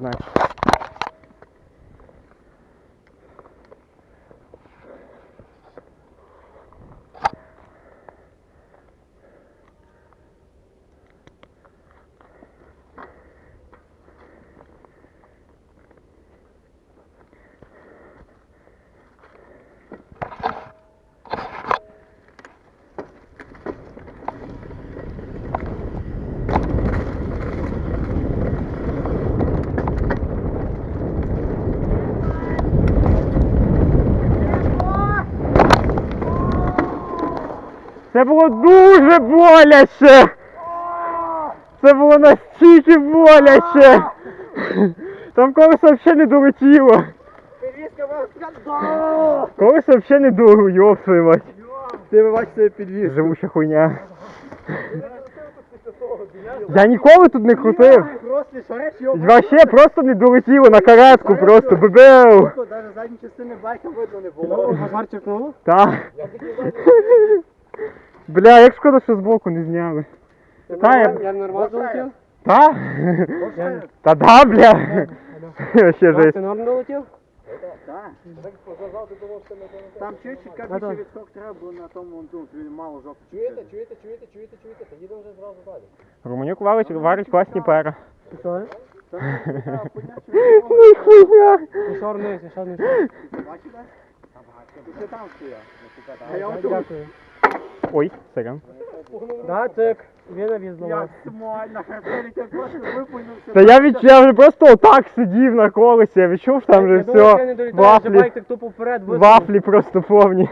night. Це було дуже боляче! Це було настільки боляче! Там колесо взагалі не долетіло. Колесо взагалі не йоп мать. Ти ви бачите підвіз. Живуча хуйня. Я ніколи тут не крутив. Вообще просто не долетіло на каретку, просто бебеу. Навіть задні частини байка видно не було. Газар черкнуло? Та. Бля, як шкода, що збоку не зняли. Та, я... Я нормально залетів? Та? Та да, бля. Ще жесть. норм долетів? Там чуть більше відскок треба було на тому ну, він мало жовтий. Чуєте, чуєте, чуєте, чуєте, чуєте, та їдемо вже зразу далі. Романюк варить, варить класні пера. Що? Ну і хуйня. Пішов вниз, пішов вниз. Бачите? Ти там стояв. А я Дякую. Ой, сорян. Да, так. Він в'їздила. Я смольно, хартеліка просто випульнувся. Та я від я вже просто отак сидів на колесі, я відчув, там вже все. Вафлі, вафлі просто повні.